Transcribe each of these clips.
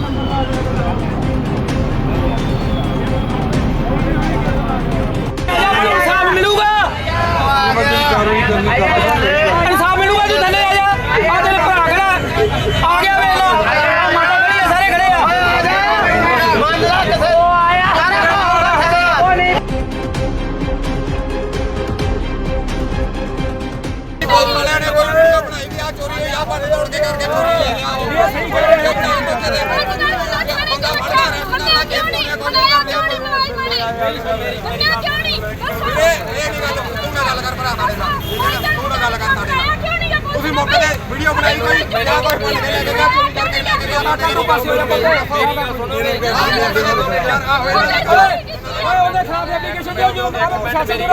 No, no. ਇਹ ਇਹ ਨਹੀਂ ਗੱਲ ਤੂੰ ਨਾ ਗੱਲ ਕਰ ਭਰਾ ਸਾਡੇ ਨਾਲ ਤੂੰ ਨਾ ਗੱਲ ਕਰ ਸਾਡੇ ਨਾਲ ਤੁਸੀਂ ਮੌਕੇ ਤੇ ਵੀਡੀਓ ਬਣਾਈ ਕੋਈ ਜਾਂ ਕੋਈ ਬੰਦ ਲੈ ਕੇ ਗਿਆ ਚੋਰੀ ਕਰਕੇ ਲੈ ਕੇ ਗਿਆ ਨਾ ਤੂੰ ਪਾਸੇ ਹੋ ਜਾ ਯਾਰ ਆ ਹੋਇਆ ਓਏ ਉਹਦੇ ਖਿਲਾਫ ਐਪਲੀਕੇਸ਼ਨ ਦਿਓ ਜਦੋਂ ਮੈਂ ਪ੍ਰਸ਼ਾਸਨ ਦੇ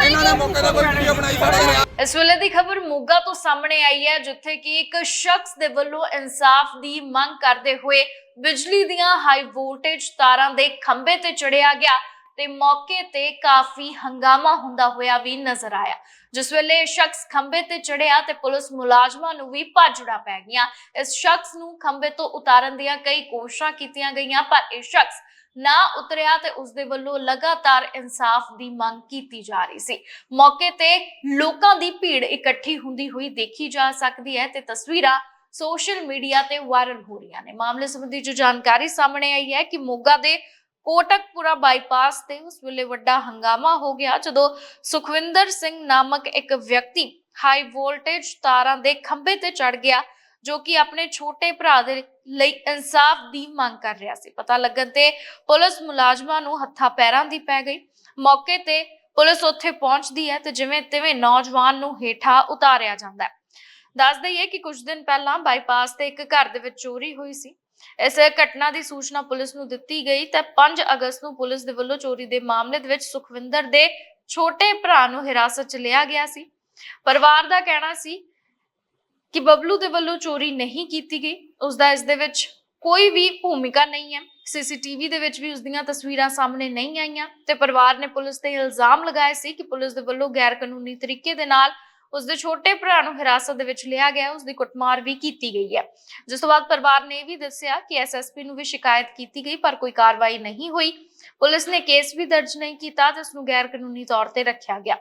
ਇਹਨਾਂ ਨੇ ਮੌਕੇ ਤੇ ਕੋਈ ਵੀਡੀਓ ਬਣਾਈ ਫੜੇ ਇਸ ਵੇਲੇ ਦੀ ਖਬਰ ਮੋਗਾ ਤੋਂ ਸਾਹਮਣੇ ਆਈ ਹੈ, ਜਿੱਥੇ ਕਿ ਇੱਕ ਸ਼ਖਸ ਦੇ ਵੱਲੋਂ ਇਨਸਾਫ ਦੀ ਮੰਗ ਕਰਦੇ ਹੋਏ ਬਿਜਲੀ ਦੀਆਂ ਹਾਈ ਵੋਲਟੇਜ ਤਾਰਾਂ ਦੇ ਖੰਭੇ ਤੇ ਚੜਿਆ ਗਿਆ। ਤੇ ਮੌਕੇ ਤੇ ਕਾਫੀ ਹੰਗਾਮਾ ਹੁੰਦਾ ਹੋਇਆ ਵੀ ਨਜ਼ਰ ਆਇਆ। ਜਿਸ ਵੇਲੇ ਸ਼ਖਸ ਖੰਭੇ ਤੇ ਚੜਿਆ ਤੇ ਪੁਲਿਸ ਮੁਲਾਜ਼ਮਾਂ ਨੂੰ ਵੀ ਭਾਜੜਾ ਪੈ ਗਈਆਂ। ਇਸ ਸ਼ਖਸ ਨੂੰ ਖੰਭੇ ਤੋਂ ਉਤਾਰਨ ਦੀਆਂ ਕਈ ਕੋਸ਼ਿਸ਼ਾਂ ਕੀਤੀਆਂ ਗਈਆਂ, ਪਰ ਇਹ ਸ਼ਖਸ ਨਾ ਉਤਰਿਆ ਤੇ ਉਸ ਦੇ ਵੱਲੋਂ ਲਗਾਤਾਰ ਇਨਸਾਫ ਦੀ ਮੰਗ ਕੀਤੀ ਜਾ ਰਹੀ ਸੀ। ਮੌਕੇ ਤੇ ਲੋਕਾਂ ਦੀ ਭੀੜ ਇਕੱਠੀ ਹੁੰਦੀ ਹੋਈ ਦੇਖੀ ਜਾ ਸਕਦੀ ਹੈ ਤੇ ਤਸਵੀਰਾਂ ਸੋਸ਼ਲ ਮੀਡੀਆ ਤੇ ਵਾਇਰਲ ਹੋ ਰਹੀਆਂ ਨੇ। ਮਾਮਲੇ ਸੰਬੰਧੀ ਜੋ ਜਾਣਕਾਰੀ ਸਾਹਮਣੇ ਆਈ ਹੈ ਕਿ ਮੋਗਾ ਦੇ ਕੋਟਕਪੁਰਾ ਬਾਈਪਾਸ ਤੇ ਉਸ ਵੇਲੇ ਵੱਡਾ ਹੰਗਾਮਾ ਹੋ ਗਿਆ ਜਦੋਂ ਸੁਖਵਿੰਦਰ ਸਿੰਘ ਨਾਮਕ ਇੱਕ ਵਿਅਕਤੀ ਹਾਈ ਵੋਲਟੇਜ ਤਾਰਾਂ ਦੇ ਖੰਭੇ ਤੇ ਚੜ ਗਿਆ, ਜੋ ਕਿ ਆਪਣੇ ਛੋਟੇ ਭਰਾ ਦੇ ਲਈ ਇਨਸਾਫ ਦੀ ਮੰਗ ਕਰ ਰਿਹਾ ਸੀ। ਪਤਾ ਲੱਗਣ ਤੇ ਪੁਲਿਸ ਮੁਲਾਜ਼ਮਾਂ ਨੂੰ ਹੱਥਾਂ ਪੈਰਾਂ ਦੀ ਪੈ ਗਈ। ਮੌਕੇ ਤੇ ਪੁਲਿਸ ਉੱਥੇ ਪਹੁੰਚਦੀ ਹੈ ਤੇ ਜਿਵੇਂ ਤਿਵੇਂ ਨੌਜਵਾਨ ਨੂੰ ਹੇਠਾਂ ਉਤਾਰਿਆ ਜਾਂਦਾ ਹੈ। ਦੱਸ ਦਈਏ ਕਿ ਕੁਝ ਦਿਨ ਪਹਿਲਾਂ ਬਾਈਪਾਸ ਤੇ ਇੱਕ ਘਰ ਦੇ ਵਿੱਚ ਚੋਰੀ ਹੋਈ ਸੀ। ਇਸ ਘਟਨਾ ਦੀ ਸੂਚਨਾ ਪੁਲਿਸ ਨੂੰ ਦਿੱਤੀ ਗਈ ਤੇ 5 ਅਗਸਤ ਨੂੰ ਪੁਲਿਸ ਦੇ ਵੱਲੋਂ ਚੋਰੀ ਦੇ ਮਾਮਲੇ ਦੇ ਵਿੱਚ ਸੁਖਵਿੰਦਰ ਦੇ ਛੋਟੇ ਭਰਾ ਨੂੰ ਹਿਰਾਸਤ 'ਚ ਲਿਆ ਗਿਆ ਸੀ। ਪਰਿਵਾਰ ਦਾ ਕਹਿਣਾ ਸੀ ਕਿ ਬਬਲੂ ਦੇ ਵੱਲੋਂ ਚੋਰੀ ਨਹੀਂ ਕੀਤੀ ਗਈ। ਉਸ ਦਾ ਇਸ ਦੇ ਵਿੱਚ ਕੋਈ ਵੀ ਭੂਮਿਕਾ ਨਹੀਂ ਹੈ। ਸੀਸੀਟੀਵੀ ਦੇ ਵਿੱਚ ਵੀ ਉਸ ਦੀਆਂ ਤਸਵੀਰਾਂ ਸਾਹਮਣੇ ਨਹੀਂ ਆਈਆਂ ਤੇ ਪਰਿਵਾਰ ਨੇ ਪੁਲਿਸ ਤੇ ਇਲਜ਼ਾਮ ਲਗਾਏ ਸੀ ਕਿ ਪੁਲਿਸ ਦੇ ਵੱਲੋਂ ਗੈਰ ਕਾਨੂੰਨੀ ਤਰੀਕੇ ਦੇ ਨਾਲ ਉਸ ਦੇ ਛੋਟੇ ਭਰਾ ਨੂੰ ਹਿਰਾਸਤ ਦੇ ਵਿੱਚ ਲਿਆ ਗਿਆ ਉਸ ਦੀ ਕੁੱਟਮਾਰ ਵੀ ਕੀਤੀ ਗਈ ਹੈ। ਜਿਸ ਤੋਂ ਬਾਅਦ ਪਰਿਵਾਰ ਨੇ ਇਹ ਵੀ ਦੱਸਿਆ ਕਿ ਐਸਐਸਪੀ ਨੂੰ ਵੀ ਸ਼ਿਕਾਇਤ ਕੀਤੀ ਗਈ, ਪਰ ਕੋਈ ਕਾਰਵਾਈ ਨਹੀਂ ਹੋਈ। ਪੁਲਿਸ ਨੇ ਕੇਸ ਵੀ ਦਰਜ ਨਹੀਂ ਕੀਤਾ ਤੇ ਉਸ ਨੂੰ ਗੈਰ ਕਾਨੂੰਨੀ ਤੌਰ ਤੇ ਰੱਖਿਆ ਗਿਆ।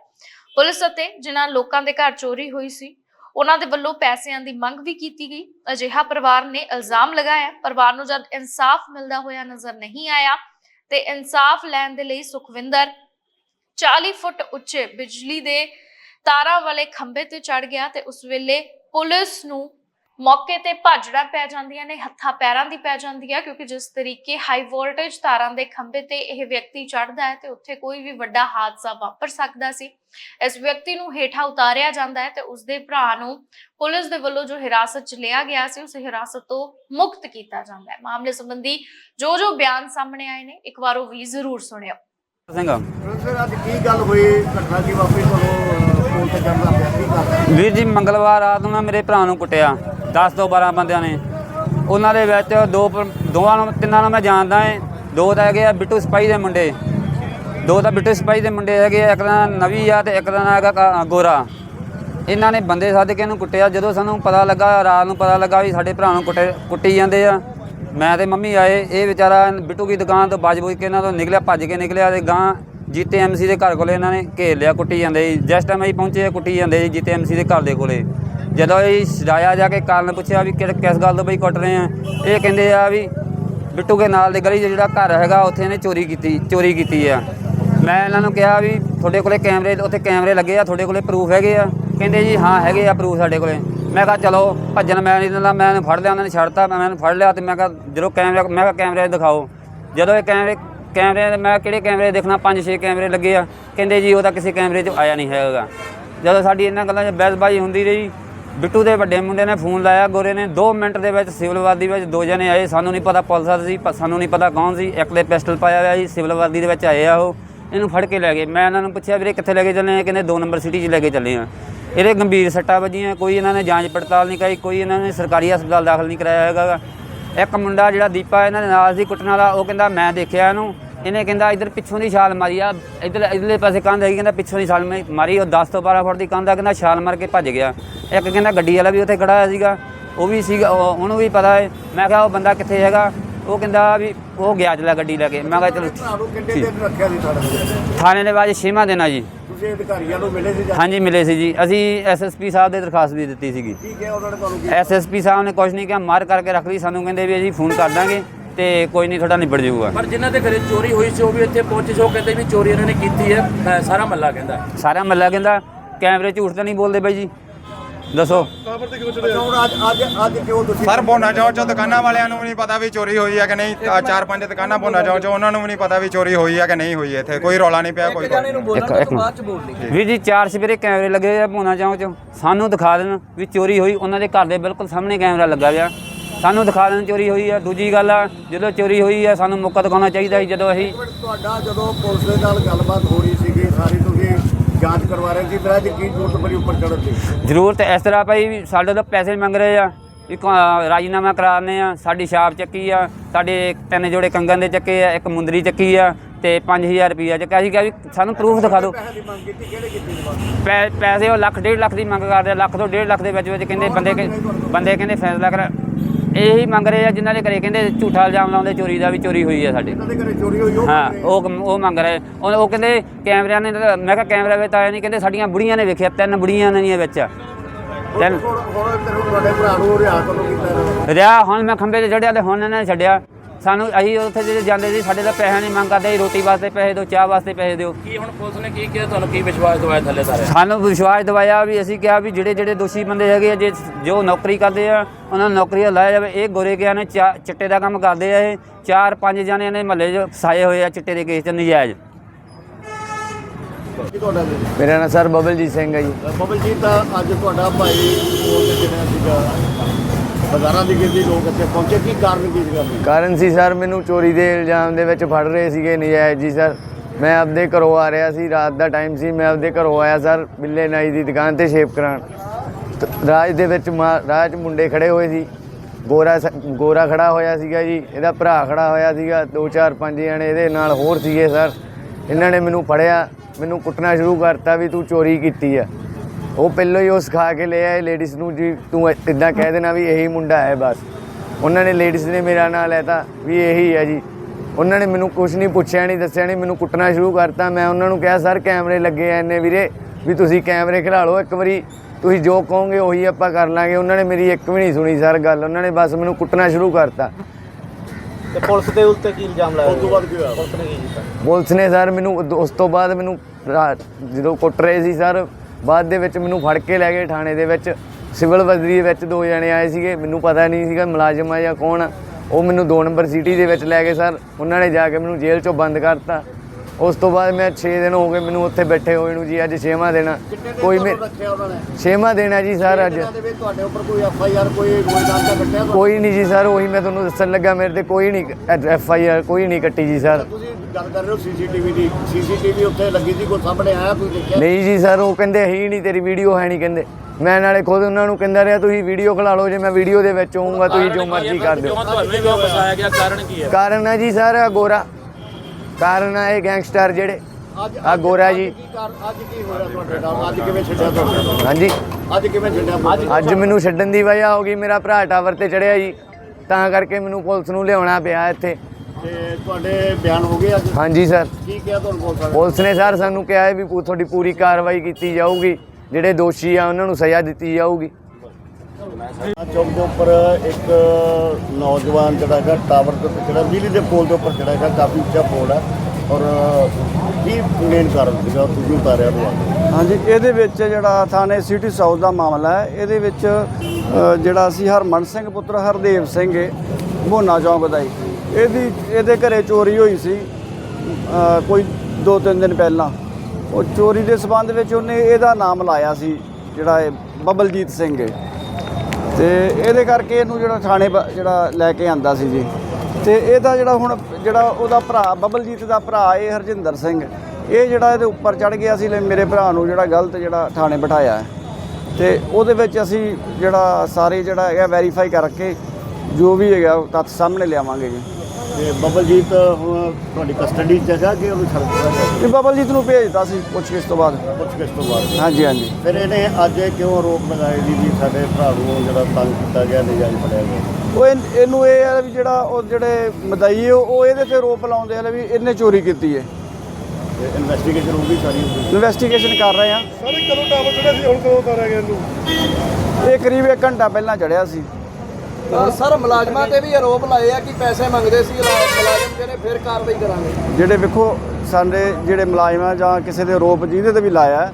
ਪੁਲਿਸ ਅਤੇ ਜਿਨ੍ਹਾਂ ਲੋਕਾਂ ਦੇ ਘਰ ਚੋਰੀ ਹੋਈ ਸੀ, ਉਹਨਾਂ ਦੇ ਵੱਲੋਂ ਪੈਸਿਆਂ ਦੀ ਮੰਗ ਵੀ ਕੀਤੀ ਗਈ। ਅਜਿਹਾ ਪਰਿਵਾਰ ਨੇ ਇਲਜ਼ਾਮ ਲਗਾਇਆ, ਪਰਿਵਾਰ ਨੂੰ ਜਦ ਇਨਸਾਫ ਮਿਲਦਾ ਹੋਇਆ ਨਜ਼ਰ ਨਹੀਂ ਆਇਆ ਤੇ ਇਨਸਾਫ ਲੈਣ ਦੇ ਲਈ ਸੁਖਵਿੰਦਰ 40 ਫੁੱਟ ਉੱਚੇ ਬਿਜਲੀ ਦੇ ਤਾਰਾਂ ਵਾਲੇ ਖੰਭੇ ਤੇ ਚੜ ਗਿਆ ਤੇ ਉਸ ਵੇਲੇ ਪੁਲਿਸ ਨੂੰ ਮੌਕੇ ਤੇ ਭਾਜੜਾ ਪੈ ਜਾਂਦੀਆਂ ਨੇ ਹੱਥਾਂ ਪੈਰਾਂ ਦੀ ਪੈ ਜਾਂਦੀ ਹੈ ਕਿਉਂਕਿ ਜਿਸ ਤਰੀਕੇ ਹਾਈ ਵੋਲਟੇਜ ਤਾਰਾਂ ਦੇ ਖੰਭੇ ਤੇ ਇਹ ਵਿਅਕਤੀ ਚੜਦਾ ਹੈ ਤੇ ਉੱਥੇ ਕੋਈ ਵੀ ਵੱਡਾ ਹਾਦਸਾ ਵਾਪਰ ਸਕਦਾ ਸੀ। ਇਸ ਵਿਅਕਤੀ ਨੂੰ ਹੇਠਾਂ ਉਤਾਰਿਆ ਜਾਂਦਾ ਹੈ ਤੇ ਉਸ ਦੇ ਭਰਾ ਨੂੰ ਪੁਲਿਸ ਦੇ ਵੱਲੋਂ ਜੋ ਹਿਰਾਸਤ 'ਚ ਲਿਆ ਗਿਆ ਸੀ ਉਸ ਹਿਰਾਸਤ ਤੋਂ ਮੁਕਤ ਕੀਤਾ ਜਾਂਦਾ ਹੈ। ਮਾਮਲੇ ਸੰਬੰਧੀ ਜੋ ਜੋ ਬਿਆਨ ਸਾਹਮਣੇ ਆਏ ਨੇ ਇੱਕ ਵਾਰ ਉਹ ਵੀ ਜ਼ਰੂਰ ਸੁਣਿਓ। ਸਿੰਘ। ਸਰ ਅੱਜ ਕੀ ਗੱਲ ਹੋਈ? ਘਟਨਾ ਕੀ ਵਾਪਰੀ? ਤੁਹਾਨੂੰ ਵੀਰ ਜੀ, ਮੰਗਲਵਾਰ ਰਾਤ ਨੂੰ ਨਾ ਮੇਰੇ ਭਰਾ ਨੂੰ ਕੁੱਟਿਆ। 10 ਤੋਂ 12 ਬੰਦਿਆਂ ਨੇ। ਉਹਨਾਂ ਦੇ ਵਿੱਚ ਦੋ ਪ- ਦੋਵਾਂ ਨੂੰ, ਤਿੰਨਾਂ ਨੂੰ ਮੈਂ ਜਾਣਦਾ ਏ। ਦੋ ਤਾਂ ਹੈਗੇ ਆ ਬਿੱਟੂ ਸਿਪਾਹੀ ਦੇ ਮੁੰਡੇ। ਦੋ ਤਾਂ ਬਿੱਟੂ ਸਿਪਾਹੀ ਦੇ ਮੁੰਡੇ ਹੈਗੇ ਆ, ਇੱਕ ਦਾ ਨਾਂ ਨਵੀ ਆ ਤੇ ਇੱਕ ਦਾ ਨਾਂ ਹੈਗਾ ਕਾ- ਗੋਰਾ। ਇਹਨਾਂ ਨੇ ਬੰਦੇ ਸੱਦ ਕੇ ਇਹਨੂੰ ਕੁੱਟਿਆ। ਜਦੋਂ ਸਾਨੂੰ ਪਤਾ ਲੱਗਾ, ਰਾਤ ਨੂੰ ਪਤਾ ਲੱਗਾ ਵੀ ਸਾਡੇ ਭਰਾ ਨੂੰ ਕੁੱਟੇ, ਕੁੱਟੀ ਜਾਂਦੇ ਆ। ਮੈਂ ਤੇ ਮੰਮੀ ਆਏ। ਇਹ ਵਿਚਾਰਾ ਬਿੱਟੂ ਦੀ ਦੁਕਾਨ ਤੋਂ ਬਚ ਬੁਝ ਕੇ ਇਹਨਾਂ ਤੋਂ ਨਿਕਲਿਆ, ਭੱਜ ਕੇ ਨਿਕਲਿਆ ਤੇ ਗਾਂ ਜੀਤੇ ਐਮਸੀ ਦੇ ਘਰ ਕੋਲੇ ਇਹਨਾਂ ਨੇ ਘੇਰ ਲਿਆ, ਕੁੱਟੀ ਜਾਂਦੇ ਜੀ ਜਿਸ ਟਾਈਮ ਅਸੀਂ ਪਹੁੰਚੇ, ਕੁੱਟੀ ਜਾਂਦੇ ਜੀ ਜੀਤੇ ਐਮਸੀ ਦੇ ਘਰ ਦੇ ਕੋਲੇ। ਜਦੋਂ ਇਹ ਸਜਾਇਆ ਜਾ ਕੇ ਕਾਰਨ ਪੁੱਛਿਆ ਵੀ ਕਿ- ਕਿਸ ਗੱਲ ਤੋਂ ਬਈ ਕੁੱਟ ਰਹੇ ਆ, ਇਹ ਕਹਿੰਦੇ ਆ ਵੀ ਬਿੱਟੂ ਦੇ ਨਾਲ ਦੇ ਗਲੀ 'ਚ ਜਿਹੜਾ ਘਰ ਹੈਗਾ, ਉੱਥੇ ਇਹਨੇ ਚੋਰੀ ਕੀਤੀ ਚੋਰੀ ਕੀਤੀ ਆ। ਮੈਂ ਇਹਨਾਂ ਨੂੰ ਕਿਹਾ ਵੀ ਤੁਹਾਡੇ ਕੋਲੇ ਕੈਮਰੇ, ਉੱਥੇ ਕੈਮਰੇ ਲੱਗੇ ਆ, ਤੁਹਾਡੇ ਕੋਲੇ ਪ੍ਰੂਫ ਹੈਗੇ ਆ। ਕਹਿੰਦੇ ਜੀ, ਹਾਂ, ਹੈਗੇ ਆ ਪ੍ਰੂਫ ਸਾਡੇ ਕੋਲੇ। ਮੈਂ ਕਿਹਾ, ਚਲੋ, ਭੱਜਣ ਮੈਂ ਨਹੀਂ ਦਿੰਦਾ, ਮੈਂ ਇਹਨੂੰ ਫੜ ਲਿਆ, ਉਹਨਾਂ ਨੇ ਛੱਡਤਾ, ਮੈਂ ਇਹਨੂੰ ਫੜ ਲਿਆ ਤੇ ਮੈਂ ਕਿਹਾ, ਜਦੋਂ ਕੈਮਰਾ ਮੈਂ ਕਿਹਾ ਕੈਮਰੇ ਦਿਖਾਓ। ਜਦੋਂ ਇਹ ਕੈਮਰੇ ਕੈਮਰਿਆਂ ਦੇ- ਮੈਂ ਕਿਹੜੇ ਕੈਮਰੇ ਦੇਖਣਾ? ਪੰਜ ਛੇ ਕੈਮਰੇ ਲੱਗੇ ਆ। ਕਹਿੰਦੇ ਜੀ, ਉਹ ਤਾਂ ਕਿਸੇ ਕੈਮਰੇ 'ਚ ਆਇਆ ਨਹੀਂ ਹੈਗਾ। ਜਦੋਂ ਸਾਡੀ ਇਹਨਾਂ ਗੱਲਾਂ 'ਚ ਬਹਿਸਬਾਜ਼ੀ ਹੁੰਦੀ ਰਹੀ, ਬਿੱਟੂ ਦੇ ਵੱਡੇ ਮੁੰਡੇ ਨੇ ਫੋਨ ਲਾਇਆ, ਗੋਰੇ ਨੇ 2 ਮਿੰਟ ਦੇ ਵਿੱਚ ਸਿਵਲ ਵਰਦੀ ਵਿੱਚ ਦੋ ਜਣੇ ਆਏ। ਸਾਨੂੰ ਨਹੀਂ ਪਤਾ ਪੁਲਿਸ ਸੀ, ਪ- ਸਾਨੂੰ ਨਹੀਂ ਪਤਾ ਕੌਣ ਸੀ। ਇੱਕ ਦੇ ਪਿਸਟਲ ਪਾਇਆ ਹੋਇਆ ਜੀ ਸਿਵਲ ਵਰਦੀ ਦੇ ਵਿੱਚ ਆਏ ਆ ਉਹ। ਇਹਨੂੰ ਫੜ ਕੇ ਲੈ ਗਏ। ਮੈਂ ਇਹਨਾਂ ਨੂੰ ਪੁੱਛਿਆ, ਵੀਰੇ ਕਿੱਥੇ ਲੈ ਕੇ ਚੱਲੇ ਆ? ਕਹਿੰਦੇ 2 ਨੰਬਰ ਸਿਟੀ 'ਚ ਲੈ ਕੇ ਚੱਲੇ ਆ। ਇਹਦੇ ਗੰਭੀਰ ਸੱਟਾਂ ਵੱਜੀਆਂ। ਕੋਈ ਇਹਨਾਂ ਨੇ ਜਾਂਚ ਪੜਤਾਲ ਨਹੀਂ ਕਰਾਈ ਕੋਈ ਇਹਨਾਂ ਨੇ ਸਰਕਾਰੀ ਹਸਪਤਾਲ ਦਾਖਲ ਨਹੀਂ ਕਰਾਇਆ ਹੈਗਾ। ਗਾ। ਇੱਕ ਮੁੰਡਾ ਜਿਹੜਾ ਦੀਪਾ ਇਹਨਾਂ ਦੇ ਨਾਲ ਸੀ ਕੁੱਟਣ ਵਾਲਾ ਉਹ ਕਹਿੰਦਾ ਮੈਂ ਦੇਖਿਆ ਇਹਨੂੰ। ਇਹਨੇ ਕਹਿੰਦਾ ਇਧਰ ਪਿੱਛੋਂ ਦੀ ਛਾਲ ਮਾਰੀ ਆ ਇਧਰ ਇਧਰਲੇ ਪਾਸੇ ਕੰਧ ਹੈਗੀ ਕਹਿੰਦਾ ਪਿੱਛੋਂ ਦੀ ਛਾਲ ਮਾਰੀ- ਉਹ 10 ਤੋਂ 12 ਫੁੱਟ ਦੀ ਕੰਧ ਆ ਕਹਿੰਦਾ ਛਾਲ ਮਾਰ ਕੇ ਭੱਜ ਗਿਆ। ਇੱਕ ਕਹਿੰਦਾ ਗੱਡੀ ਵਾਲਾ ਵੀ ਉੱਥੇ ਖੜਾ ਹੋਇਆ ਸੀਗਾ ਉਹ ਵੀ ਸੀਗਾ ਉਹ- ਉਹਨੂੰ ਵੀ ਪਤਾ ਹੈ। ਮੈਂ ਕਿਹਾ ਉਹ ਬੰਦਾ ਕਿੱਥੇ ਹੈਗਾ? ਉਹ ਕਹਿੰਦਾ ਵੀ ਉਹ ਗਿਆ ਚਲਾ ਗੱਡੀ ਲੈ ਕੇ। ਮੈਂ ਕਿਹਾ ਚਲੋ ਥਾਣੇ ਦੇ ਬਾਅਦ ਛੇਵਾਂ ਆ ਜੀ। ਤੁਸੀਂ ਅਧਿਕਾਰੀਆਂ ਨੂੰ ਮਿਲੇ ਸੀ ਜਾਂ ਹਾਂਜੀ ਮਿਲੇ ਸੀ ਜੀ। ਅਸੀਂ ਐਸਐਸਪੀ ਸਾਹਿਬ ਦੇ ਦਰਖਾਸਤ ਵੀ ਦਿੱਤੀ ਸੀਗੀ। ਕੀ ਕਿਹਾ ਉਹਨਾਂ ਨੇ ਤੁਹਾਨੂੰ ਕੀ ਐਸਐਸਪੀ ਸਾਹਿਬ ਨੇ ਕੁਝ ਨਹੀਂ ਕਿਹਾ ਮਾਰ ਕਰਕੇ ਰੱਖ ਲਈ। ਸਾਨੂੰ ਕਹਿੰਦੇ ਵੀ ਅਸੀਂ ਫੋਨ ਕਰ ਦਾਂਗੇ ਤੇ ਕੋਈ ਨਹੀਂ ਤੁਹਾਡਾ ਨਿਬੜ ਜਾਊਗਾ। ਪਰ ਜਿਨ੍ਹਾਂ ਦੇ ਘਰੇ ਚੋਰੀ ਹੋਈ ਸੀ ਉਹ ਵੀ ਇੱਥੇ ਪਹੁੰਚੇ ਸੀ। ਉਹ ਕਹਿੰਦੇ ਵੀ ਚੋਰੀ ਇਹਨਾਂ ਨੇ ਕੀਤੀ ਹੈ। ਸਾਰਾ ਮੱਲਾ ਕਹਿੰਦਾ। ਸਾਰਾ ਮੱਲਾ ਕਹਿੰਦਾ। ਕੈਮਰੇ ਝੂਠ ਤਾਂ ਨਹੀਂ ਬੋਲਦੇ ਬਾਈ ਜੀ। ਦੱਸੋ। ਅੱਛਾ ਹੁਣ ਅੱਜ ਅੱਜ ਅੱਜ ਕਿਉਂ ਤੁਸੀਂ ਸਰ ਬੋਨਾ ਚੌਂਕ ਚ ਦੁਕਾਨਾਂ ਵਾਲਿਆਂ ਨੂੰ ਵੀ ਨਹੀਂ ਪਤਾ ਵੀ ਚੋਰੀ ਹੋਈ ਹੈ ਕਿ ਨਹੀਂ। ਆਹ ਚਾਰ ਪੰਜ ਦੁਕਾਨਾਂ ਬੋਨਾ ਚੌਂਕ ਚ ਉਹਨਾਂ ਨੂੰ ਵੀ ਨਹੀਂ ਪਤਾ ਵੀ ਚੋਰੀ ਹੋਈ ਹੈ ਕਿ ਨਹੀਂ ਹੋਈ ਇੱਥੇ। ਕੋਈ ਰੌਲਾ ਨਹੀਂ ਪਿਆ ਕੋਈ ਵੀਰ ਜੀ ਚਾਰ ਸਵੇਰੇ ਕੈਮਰੇ ਲੱਗੇ ਹੋਏ ਆ ਪੂਨਾ ਚੌਂਕ 'ਚ। ਸਾਨੂੰ ਦਿਖਾ ਦੇਣ ਵੀ ਚੋਰੀ ਹੋਈ। ਉਹਨਾਂ ਦੇ ਘਰ ਦੇ ਬਿਲਕੁਲ ਸਾਹਮਣੇ ਕੈਮਰਾ ਲੱਗਾ ਪਿਆ ਸਾਨੂੰ ਦਿਖਾ ਦੇਣ ਚੋਰੀ ਹੋਈ ਆ। ਦੂਜੀ ਗੱਲ ਆ ਜਦੋਂ ਚੋਰੀ ਹੋਈ ਆ ਸਾਨੂੰ ਮੌਕਾ ਦਿਖਾਉਣਾ ਚਾਹੀਦਾ ਸੀ। ਜਦੋਂ ਅਸੀਂ ਤੁਹਾਡਾ ਜਦੋਂ ਪੁਲਿਸ ਦੇ ਨਾਲ ਗੱਲਬਾਤ ਹੋ ਰਹੀ ਸੀਗੀ ਸਾਰੀ ਤੁਸੀਂ ਜਾਂਚ ਕਰਵਾ ਰਹੇ ਸੀ, ਫਿਰ ਅੱਜ ਕੀ ਜ਼ਰੂਰਤ ਬੜੀ ਉੱਪਰ ਚੜ੍ਹਨ ਦੀ? ਜ਼ਰੂਰਤ ਇਸ ਤਰ੍ਹਾਂ ਭਾਈ ਵੀ ਸਾਡੇ ਤੋਂ ਪੈਸੇ ਮੰਗ ਰਹੇ ਆ, ਵੀ ਕ- ਰਾਜੀਨਾਮਾ ਕਰਾਣੇ ਆ, ਸਾਡੀ ਛਾਪ ਚੱਕੀ ਆ, ਸਾਡੇ ਤਿੰਨ ਜੋੜੇ ਕੰਗਨ ਦੇ ਚੱਕੇ ਆ, ਇੱਕ ਮੁੰਦਰੀ ਚੱਕੀ ਆ ਤੇ 5000 ਰੁਪਈਆ ਚੱਕਿਆ ਸੀ ਕਿਹਾ ਵੀ ਸਾਨੂੰ ਪ੍ਰੂਫ ਦਿਖਾ ਦਿਓ। ਪੈਸੇ ਦੀ ਮੰਗ ਕੀਤੀ ਕਿਹੜੇ ਕੀਤੀ ਸੀ ਮੰਗ? ਪੈ- ਪੈਸੇ ਉਹ ਲੱਖ ਡੇਢ ਲੱਖ ਦੀ ਮੰਗ ਕਰਦੇ ਆ ਲੱਖ ਤੋਂ ਡੇਢ ਲੱਖ ਦੇ ਵਿੱਚ ਵਿੱਚ ਕਹਿੰਦੇ ਬੰਦੇ ਕਿ- ਬੰਦੇ ਕਹਿੰਦੇ ਫੈਸਲਾ ਕਰ ਇਹੀ ਮੰਗ ਰਹੇ ਆ ਜਿਨ੍ਹਾਂ ਦੇ ਘਰੇ ਕਹਿੰਦੇ ਝੂਠਾ ਇਲਜ਼ਾਮ ਲਾਉਂਦੇ ਚੋਰੀ ਦਾ ਵੀ ਚੋਰੀ ਹੋਈ ਆ ਸਾਡੇ। ਇਹਨਾਂ ਦੇ ਘਰੇ ਚੋਰੀ ਹੋਈ ਉਹ ਹਾਂ ਰਹੇ। ਉਹ ਉਹ ਮੰਗ ਰਹੇ ਉਹ ਉਹ ਕਹਿੰਦੇ ਕੈਮਰਿਆਂ ਨੇ ਤਾਂ- ਮੈਂ ਕਿਹਾ ਕੈਮਰਾ ਵਿੱਚ ਆਇਆ ਨਹੀਂ ਕਹਿੰਦੇ ਸਾਡੀਆਂ ਬੁੜੀਆਂ ਨੇ ਵੇਖਿਆ ਤਿੰਨ ਬੁੜੀਆਂ ਨੇ ਵਿੱਚ। ਤਿੰਨ ਹੁਣ ਹੁਣ ਤੈਨੂੰ ਤੁਹਾਡੇ ਭਰਾ ਨੂੰ ਰਿਆ ਕਦੋਂ ਕੀਤਾ ਇਹਨਾਂ ਨੇ? ਰਿਆ ਹੁਣ ਮੈਂ ਖੰਬੇ ਤੇ ਚੜਿਆ ਤੇ ਹੁਣ ਇਹਨਾਂ ਨੇ ਛੱਡਿਆ। ਸਾਨੂੰ ਅਸੀਂ ਉੱਥੇ ਜਿਹੜੇ ਜਾਂਦੇ ਸੀ ਸਾਡੇ ਤਾਂ ਪੈਸੇ ਨਹੀਂ ਮੰਗ ਕਰਦੇ ਸੀ, ਰੋਟੀ ਵਾਸਤੇ ਪੈਸੇ ਦਿਓ ਚਾਹ ਵਾਸਤੇ ਪੈਸੇ ਦਿਓ। ਕੀ ਹੁਣ ਪੁਲਿਸ ਨੇ ਕੀ ਕਿਹਾ? ਤੁਹਾਨੂੰ ਕੀ ਵਿਸ਼ਵਾਸ ਦਵਾਇਆ ਥੱਲੇ ਸਾਰੇ? ਸਾਨੂੰ ਵਿਸ਼ਵਾਸ ਦਿਵਾਇਆ ਵੀ ਅਸੀਂ ਕਿਹਾ ਵੀ ਜਿਹੜੇ ਜਿਹੜੇ ਦੋਸ਼ੀ ਬੰਦੇ ਹੈਗੇ ਆ ਜੇ ਜੋ ਨੌਕਰੀ ਕਰਦੇ ਆ ਉਹਨਾਂ ਨੂੰ ਨੌਕਰੀ ਲਾਇਆ ਜਾਵੇ। ਇਹ ਗੋਰੇ ਗਿਆ ਨੇ ਚਾ- ਚਿੱਟੇ ਦਾ ਕੰਮ ਕਰਦੇ ਆ ਇਹ। ਚਾਰ ਪੰਜ ਜਣੇ ਨੇ ਮਹੱਲੇ 'ਚ ਫਸਾਏ ਹੋਏ ਆ ਚਿੱਟੇ ਦੇ ਕੇਸ 'ਚ ਨਜਾਇਜ਼। ਕੀ ਤੁਹਾਡਾ ਜੀ? ਮੇਰਾ ਨਾਮ ਸਰ ਬਬਲਜੀਤ ਸਿੰਘ ਹੈ ਜੀ। ਬਬਲ ਜੀ ਤਾਂ ਅੱਜ ਤੁਹਾਡਾ ਭਾਈ ਤੇ ਜਿਹੜਾ ਸੀਗਾ? ਬਾਜ਼ਾਰਾਂ ਦੀ ਗਿਰਦੀ ਲੋਕ ਇੱਥੇ ਪਹੁੰਚੇ, ਕੀ ਕਾਰਨ ਕੀ ਸੀਗਾ ਕਾਰਨ ਸੀ ਸਰ, ਮੈਨੂੰ ਚੋਰੀ ਦੇ ਇਲਜ਼ਾਮ ਦੇ ਵਿੱਚ ਫੜ ਰਹੇ ਸੀਗੇ ਨਜਾਇਜ਼ ਜੀ ਸਰ। ਮੈਂ ਆਪਦੇ ਘਰੋਂ ਆ ਰਿਹਾ ਸੀ, ਰਾਤ ਦਾ ਟਾਈਮ ਸੀ, ਮੈਂ ਆਪਦੇ ਘਰੋਂ ਆਇਆ ਸਰ, ਬਿੱਲੇ ਨਾਈ ਦੀ ਦੁਕਾਨ ਤੇ ਸ਼ੇਪ ਕਰਾਉਣ। ਤ- ਰਾਜ ਦੇ ਵਿੱਚ ਮਾ- ਰਾਹ 'ਚ ਮੁੰਡੇ ਖੜੇ ਹੋਏ ਸੀ। ਗੋਰਾ ਸ- ਗੋਰਾ ਖੜਾ ਹੋਇਆ ਸੀਗਾ ਜੀ, ਇਹਦਾ ਭਰਾ ਖੜਾ ਹੋਇਆ ਸੀਗਾ, ਦੋ ਚਾਰ ਪੰਜ ਜਣੇ ਇਹਦੇ ਨਾਲ ਹੋਰ ਸੀਗੇ ਸਰ। ਇਹਨਾਂ ਨੇ ਮੈਨੂੰ ਫੜਿਆ, ਮੈਨੂੰ ਕੁੱਟਣਾ ਸ਼ੁਰੂ ਕਰਤਾ ਵੀ ਤੂੰ ਚੋਰੀ ਕੀਤੀ ਆ। ਉਹ ਪਹਿਲਾਂ ਹੀ ਉਹ ਸਿਖਾ ਕੇ ਲੈ ਆਏ ਲੇਡੀਜ਼ ਨੂੰ ਜੀ ਤੂੰ ਇਦਾਂ ਕਹਿ ਦੇਣਾ ਵੀ ਇਹੀ ਮੁੰਡਾ ਹੈ ਬਸ। ਉਹਨਾਂ ਨੇ ਲੇਡੀਜ਼ ਨੇ ਮੇਰਾ ਨਾਂ ਲੈਤਾ ਵੀ ਇਹੀ ਹੈ ਜੀ। ਉਹਨਾਂ ਨੇ ਮੈਨੂੰ ਕੁਝ ਨਹੀਂ ਪੁੱਛਿਆ ਨਹੀਂ ਦੱਸਿਆ ਨਹੀਂ ਮੈਨੂੰ ਕੁੱਟਣਾ ਸ਼ੁਰੂ ਕਰਤਾ। ਮੈਂ ਉਹਨਾਂ ਨੂੰ ਕਿਹਾ ਸਰ ਕੈਮਰੇ ਲੱਗੇ ਆ ਇੰਨੇ ਵੀਰੇ ਵੀ ਤੁਸੀਂ ਕੈਮਰੇ ਖਿਲਾ ਲਓ ਇੱਕ ਵਾਰੀ। ਤੁਸੀਂ ਜੋ ਕਹੋਗੇ ਉਹੀ ਆਪਾਂ ਕਰ ਲਾਂਗੇ। ਉਹਨਾਂ ਨੇ ਮੇਰੀ ਇੱਕ ਵੀ ਨਹੀਂ ਸੁਣੀ ਸਰ ਗੱਲ। ਉਹਨਾਂ ਨੇ ਬਸ ਮੈਨੂੰ ਕੁੱਟਣਾ ਸ਼ੁਰੂ ਕਰਤਾ। ਉਸ ਤੋਂ ਬਾਅਦ ਕੀ ਹੋਇਆ? ਪੁਲਿਸ ਨੇ ਸਰ ਮੈਨੂੰ ਉਸ ਤੋਂ ਬਾਅਦ ਮੈਨੂੰ ਰਾਤ ਜਦੋਂ ਕੁੱਟ ਰਹੇ ਸੀ ਸਰ ਬਾਅਦ ਦੇ ਵਿੱਚ ਮੈਨੂੰ ਫੜ ਕੇ ਲੈ ਗਏ ਥਾਣੇ ਦੇ ਵਿੱਚ। ਸਿਵਲ ਬਦਰੀ ਵਿੱਚ ਦੋ ਜਣੇ ਆਏ ਸੀਗੇ, ਮੈਨੂੰ ਪਤਾ ਨਹੀਂ ਸੀਗਾ ਮੁਲਾਜ਼ਮ ਆ ਜਾਂ ਕੌਣ ਉਹ ਮੈਨੂੰ 2 ਨੰਬਰ ਸਿਟੀ ਦੇ ਵਿੱਚ ਲੈ ਗਏ ਸਰ। ਉਹਨਾਂ ਨੇ ਜਾ ਕੇ ਮੈਨੂੰ ਜੇਲ੍ਹ ਚੋਂ ਬੰਦ ਕਰਤਾ। ਉਸ ਤੋਂ ਬਾਅਦ ਮੈਂ 6 ਦਿਨ ਹੋ ਗਏ ਮੈਨੂੰ ਉੱਥੇ ਬੈਠੇ ਹੋਏ ਨੂੰ ਜੀ ਅੱਜ 6ਵਾਂ ਦਿਨ ਆ। ਕੋਈ ਮੇ ਰੱਖਿਆ ਉਹਨਾਂ ਨੇ? 6ਵਾਂ ਦਿਨ ਆ ਜੀ ਸਰ ਅੱਜ। ਇਹਨਾਂ ਦੇ ਵਿੱਚ ਤੁਹਾਡੇ ਉੱਪਰ ਕੋਈ ਐਫ ਆਈ ਆਰ ਕੋਈ ਰੋਜ਼ਗਾਰ ਦਾ ਕੱਟਿਆ ਤੁਹਾਨੂੰ? ਕੋਈ ਨਹੀਂ ਜੀ ਸਰ ਉਹੀ ਮੈਂ ਤੁਹਾਨੂੰ ਦੱਸਣ ਲੱਗਾ ਮੇਰੇ ਤੇ ਕੋਈ ਨਹੀਂ ਐਫ ਆਈ ਆਰ ਕੋਈ ਨਹੀਂ ਕੱਟੀ ਜੀ ਸਰ। ਤੁਸੀਂ ਗੱਲ ਕਰ ਰਹੇ ਹੋ ਸੀਸੀਟੀਵੀ ਦੀ। ਸੀਸੀਟੀਵੀ ਉੱਥੇ ਲੱਗੀ ਸੀ ਕੋਈ ਸਾਹਮਣੇ ਆਇਆ ਕੋਈ ਦੇਖਿਆ? ਨਹੀਂ ਜੀ ਸਰ ਉਹ ਕਹਿੰਦੇ ਹੈ ਹੀ ਨਹੀਂ ਤੇਰੀ ਵੀਡੀਓ ਹੈ ਨਹੀਂ ਕਹਿੰਦੇ। ਮੈਂ ਨਾਲੇ ਖੁਦ ਉਹਨਾਂ ਨੂੰ ਕਹਿੰਦਾ ਰਿਹਾ ਤੁਸੀਂ ਵੀਡੀਓ ਖਿਲਾ ਲਓ ਜੇ ਮੈਂ ਵੀਡੀਓ ਦੇ ਵਿੱਚ ਹੋਊਂਗਾ ਤੁਸੀਂ ਜੋ ਮਰਜ਼ੀ ਕਰ ਦਿਓ। ਕਿਉਂ ਤੁਹਾਨੂੰ ਵੀ ਕਿਉਂ ਫਸਾਇਆ ਗਿਆ ਕਾਰਨ ਕੀ ਹੈ? ਕਾਰਨ ਹੈ ਜੀ ਸਰ ਗੋਰਾ। ਕਾਰਨ ਇਹ ਗੈਂਗਸਟਰ ਜਿਹੜੇ ਅੱਜ ਆ ਗੋਰਾ ਜੀ। ਕੀ ਕਾਰਨ? ਅੱਜ ਕੀ ਹੋਇਆ ਤੁਹਾਡੇ ਨਾਲ? ਅੱਜ ਕਿਵੇਂ ਛੱਡਿਆ ਤੁਹਾਨੂੰ ਹਾਂਜੀ। ਅੱਜ ਕਿਵੇਂ ਛੱਡਿਆ ਅੱਜ ਮੈਨੂੰ ਛੱਡਣ ਦੀ ਵਜ੍ਹਾ ਹੋ ਗਈ ਮੇਰਾ ਭਰਾ ਟਾਵਰ ਤੇ ਚੜਿਆ ਜੀ। ਤਾਂ ਕਰਕੇ ਮੈਨੂੰ ਪੁਲਿਸ ਨੂੰ ਲਿਆਉਣਾ ਪਿਆ ਇੱਥੇ। ਤੇ ਤੁਹਾਡੇ ਬਿਆਨ ਹੋ ਗਏ ਅੱਜ? ਹਾਂਜੀ ਸਰ। ਕੀ ਕਿਹਾ ਤੁਹਾਨੂੰ ਪੁਲਿਸ ਪੁਲਿਸ ਨੇ ਸਰ ਸਾਨੂੰ ਕਿਹਾ ਹੈ ਵੀ ਤੁਹਾਡੀ ਪੂਰੀ ਕਾਰਵਾਈ ਕੀਤੀ ਜਾਊਗੀ। ਜਿਹੜੇ ਦੋਸ਼ੀ ਆ ਉਹਨਾਂ ਨੂੰ ਸਜ਼ਾ ਦਿੱਤੀ ਜਾਊਗੀ। ਚੌਕ ਦੇ ਉੱਪਰ ਇੱਕ ਨੌਜਵਾਨ ਜਿਹੜਾ ਹੈਗਾ ਟਾਵਰ ਦੇ ਜਿਹੜਾ ਬਿਜਲੀ ਦੇ ਪੋਲ ਦੇ ਉੱਪਰ ਜਿਹੜਾ ਹੈਗਾ, ਕਾਫੀ ਉੱਚਾ ਪੋਲ ਹੈ ਔਰ ਕੀ ਮੇਨ ਕਾਰਨ ਸੀਗਾ ਤੁਸੀਂ ਉਤਾਰਿਆ ਤੁਹਾਨੂੰ ਹਾਂਜੀ, ਇਹਦੇ ਵਿੱਚ ਜਿਹੜਾ ਥਾਣੇ ਸਿਟੀ ਸਾਊਥ ਦਾ ਮਾਮਲਾ ਹੈ, ਇਹਦੇ ਵਿੱਚ ਜਿਹੜਾ ਸੀ ਹਰਮਨ ਸਿੰਘ ਪੁੱਤਰ, ਹਰਦੇਵ ਸਿੰਘ ਹੈ ਮੋਨਾ ਚੌਂਕ ਦਾ ਹੀ ਇਹਦੀ, ਇਹਦੇ ਘਰੇ ਚੋਰੀ ਹੋਈ ਸੀ ਕੋਈ 2-3 ਦਿਨ ਪਹਿਲਾਂ। ਉਹ ਚੋਰੀ ਦੇ ਸਬੰਧ ਵਿੱਚ ਉਹਨੇ ਇਹਦਾ ਨਾਮ ਲਾਇਆ ਸੀ, ਜਿਹੜਾ ਬਬਲਜੀਤ ਸਿੰਘ ਹੈ ਤੇ ਇਹਦੇ ਕਰਕੇ ਇਹਨੂੰ ਜਿਹੜਾ ਥਾਣੇ ਬ- ਜਿਹੜਾ ਲੈ ਕੇ ਆਂਦਾ ਸੀ ਜੀ। ਤੇ ਇਹਦਾ ਜਿਹੜਾ ਹੁਣ, ਜਿਹੜਾ ਉਹਦਾ ਭਰਾ, ਬਬਲਜੀਤ ਦਾ ਭਰਾ, ਇਹ ਹਰਜਿੰਦਰ ਸਿੰਘ, ਇਹ ਜਿਹੜਾ ਇਹਦੇ ਉੱਪਰ ਚੜ ਗਿਆ ਸੀ, ਲੈ ਮੇਰੇ ਭਰਾ ਨੂੰ ਜਿਹੜਾ ਗਲਤ ਜਿਹੜਾ ਥਾਣੇ ਬਿਠਾਇਆ ਹੈ। ਤੇ ਉਹਦੇ ਵਿੱਚ ਅਸੀਂ ਜਿਹੜਾ ਸਾਰੇ ਜਿਹੜਾ ਹੈਗਾ ਵੈਰੀਫਾਈ ਕਰਕੇ ਜੋ ਵੀ ਹੈਗਾ, ਉਹ ਤੱਥ ਸਾਹਮਣੇ ਲਿਆਵਾਂਗੇ ਜੀ। ਤੇ ਬਬਲਜੀਤ ਹੁਣ ਤੁਹਾਡੀ ਕਸਟਡੀ 'ਚ ਹੈਗਾ ਕਿ ਉਹਨੂੰ ਛੱਡ ਦਿੱਤਾ ਗਿਆ ਇਹ ਬਬਲਜੀਤ ਨੂੰ ਭੇਜਤਾ ਸੀ ਪੁੱਛਗਿੱਛ ਤੋਂ ਬਾਅਦ। ਪੁੱਛਗਿੱਛ ਤੋਂ ਬਾਅਦ। ਹਾਂਜੀ ਹਾਂਜੀ। ਫਿਰ ਇਹਨੇ ਅੱਜ ਇਹ ਕਿਉਂ ਆਰੋਪ ਲਗਾਏ ਜੀ ਵੀ ਸਾਡੇ ਭਰਾ ਨੂੰ ਜਿਹੜਾ ਤੰਗ ਕੀਤਾ ਗਿਆ ਨਜਾਇਜ਼ ਫੜਿਆ ਗਿਆ? ਉਹ ਇਹ- ਇਹਨੂੰ ਇਹ ਹੈ ਵੀ ਜਿਹੜਾ ਉਹ ਜਿਹੜੇ ਮਦਈ ਹੈ ਉਹ ਇਹਦੇ ਤੇ ਰੋਪ ਲਾਉਂਦੇ ਆ ਵੀ ਇਹਨੇ ਚੋਰੀ ਕੀਤੀ ਹੈ। ਤੇ ਇਨਵੈਸਟੀਗੇਸ਼ਨ ਉਹ ਵੀ ਸਾਰੀ? ਹੋਈ ਇਨਵੈਸਟੀਗੇਸ਼ਨ ਕਰ ਰਹੇ ਆ। ਸਾਰੇ ਕਦੋਂ ਟਾਵਰ ਚੜਿਆ ਸੀ ਹੁਣ ਕਦੋਂ ਉਤਾਰਿਆ ਗਿਆ ਇਹਨੂੰ? ਇਹ ਕਰੀਬ 1 ਘੰਟਾ ਪਹਿਲਾਂ ਚੜਿਆ ਸੀ। ਸਰ ਮੁਲਾਜ਼ਮਾਂ ਤੇ ਵੀ ਆਰੋਪ ਲਾਏ ਆ ਕਿ ਪੈਸੇ ਮੰਗਦੇ ਸੀ ਮੁਲਾਜ਼ਮ ਜਿਹੜੇ ਫਿਰ ਕਾਰਵਾਈ ਕਰਾਂਗੇ। ਜਿਹੜੇ ਵੇਖੋ ਸਾਡੇ ਜਿਹੜੇ ਮੁਲਾਜ਼ਮ ਜਾਂ ਕਿਸੇ ਦੇ ਆਰੋਪ ਜਿਹਦੇ ਤੇ ਵੀ ਲਾਇਆ ਹੈ,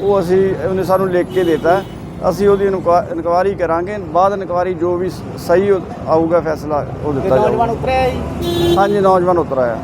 ਉਹ ਅਸੀਂ ਉਹਨੇ ਸਾਨੂੰ ਲਿਖ ਕੇ ਦਿੱਤਾ। ਅਸੀਂ ਉਹਦੀ ਇਨਕੁਆ- ਇਨਕੁਆਇਰੀ ਕਰਾਂਗੇ। ਬਾਅਦ ਇਨਕੁਆਇਰੀ ਜੋ ਵੀ ਸਹੀ ਆਊਗਾ ਫੈਸਲਾ ਉਹ ਦਿੱਤਾ ਜਾਊਗਾ ਨੌਜਵਾਨ ਉਤਰਿਆ ਜੀ? ਹਾਂਜੀ ਨੌਜਵਾਨ ਉਤਰ ਆਇਆ